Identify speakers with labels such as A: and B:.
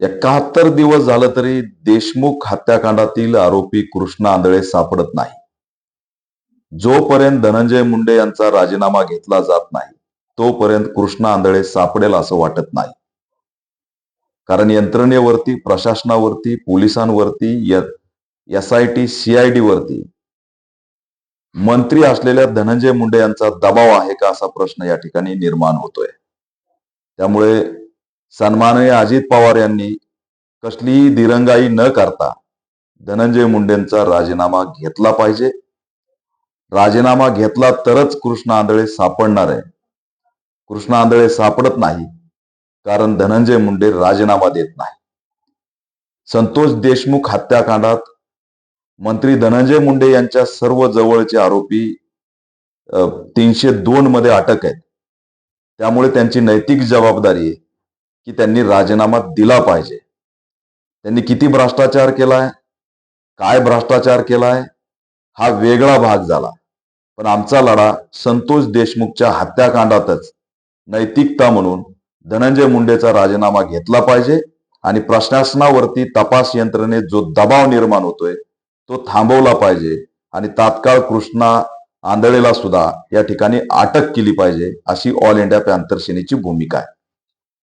A: एकाहत्तर दिवस झालं तरी देशमुख हत्याकांडातील आरोपी कृष्ण आंधळे सापडत नाही. जोपर्यंत धनंजय मुंडे यांचा राजीनामा घेतला जात नाही तोपर्यंत कृष्ण आंधळे सापडेल असं वाटत नाही. कारण यंत्रणेवरती प्रशासनावरती पोलिसांवरती एस आय टी सीआयडी वरती मंत्री असलेल्या धनंजय मुंडे यांचा दबाव आहे का असा प्रश्न या ठिकाणी निर्माण होतोय. त्यामुळे सन्माननीय अजित पवार यांनी कसलीही दिरंगाई न करता धनंजय मुंडेंचा राजीनामा घेतला पाहिजे. राजीनामा घेतला तरच कृष्ण आंधळे सापडणार आहे. कृष्ण आंधळे सापडत नाही कारण धनंजय मुंडे राजीनामा देत नाही. संतोष देशमुख हत्याकांडात मंत्री धनंजय मुंडे यांच्या सर्व जवळचे आरोपी तीनशे दोन मध्ये अटक आहेत. त्यामुळे त्यांची नैतिक जबाबदारी आहे. की त्यांनी राजीनामा दिला पाहिजे. त्यांनी किती भ्रष्टाचार केलाय? काय भ्रष्टाचार केलाय? हा वेगळा भाग झाला. पण आमचा लढा संतोष देशमुखच्या हत्याकांडातच नैतिकता म्हणून धनंजय मुंडेचा राजीनामा घेतला पाहिजे आणि प्रशासनावरती तपास यंत्रणेत जो दबाव निर्माण होतोय तो थांबवला पाहिजे आणि तात्काळ कृष्णा आंधळेला सुद्धा या ठिकाणी अटक केली पाहिजे अशी ऑल इंडिया पॅन्थर सेनेची भूमिका आहे.